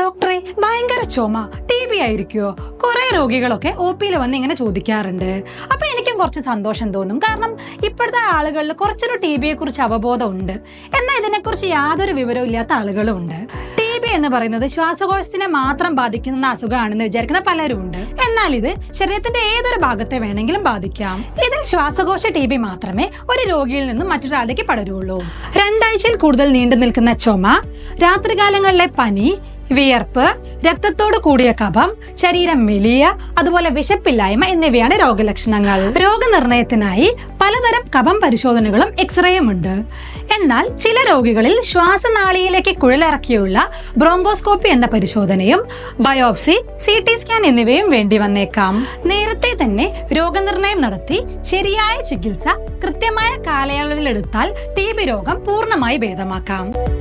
ഡോക്ടറെ ഭയങ്കര ചുമ. ടി ബി ആയിരിക്കുമോ കുറെ രോഗികളൊക്കെ ഒ പിയിൽ വന്ന് ഇങ്ങനെ ചോദിക്കാറുണ്ട്. അപ്പൊ എനിക്കും കുറച്ച് സന്തോഷം തോന്നും. കാരണം ഇപ്പോഴത്തെ ആളുകളിൽ കുറച്ചൊരു ടി ബിയെ കുറിച്ച് അവബോധം ഉണ്ട് എന്നാൽ ഇതിനെക്കുറിച്ച് യാതൊരു വിവരവും ഇല്ലാത്ത ആളുകളും ഉണ്ട് ടി ബി എന്ന് പറയുന്നത് ശ്വാസകോശത്തിനെ മാത്രം ബാധിക്കുന്ന അസുഖമാണെന്ന് വിചാരിക്കുന്ന പലരും ഉണ്ട് എന്നാൽ ഇത് ശരീരത്തിന്റെ ഏതൊരു ഭാഗത്തെ വേണമെങ്കിലും ബാധിക്കാം. ഇതിൽ ശ്വാസകോശ ടി ബി മാത്രമേ ഒരു രോഗിയിൽ നിന്നും മറ്റൊരാളിലേക്ക് പടരുള്ളൂ. രണ്ടാഴ്ചയിൽ കൂടുതൽ നീണ്ടു നിൽക്കുന്ന ചുമ രാത്രികാലങ്ങളിലെ പനി വിയർപ്പ് രക്തത്തോട് കൂടിയ കഫം ശരീരം മെലിയ അതുപോലെ വിശപ്പില്ലായ്മ എന്നിവയാണ് രോഗലക്ഷണങ്ങൾ. രോഗനിർണയത്തിനായി പലതരം കഫം പരിശോധനകളും എക്സ്റേയും ഉണ്ട്. എന്നാൽ ചില രോഗികളിൽ ശ്വാസനാളിയിലേക്ക് കുഴലിറക്കിയുള്ള ബ്രോങ്കോസ്കോപ്പി എന്ന പരിശോധനയും ബയോപ്സി സി ടി സ്കാൻ എന്നിവയും വേണ്ടി വന്നേക്കാം. നേരത്തെ തന്നെ രോഗനിർണയം നടത്തി ശരിയായ ചികിത്സ കൃത്യമായ കാലയളവിൽ എടുത്താൽ ടി ബി രോഗം പൂർണമായി ഭേദമാക്കാം.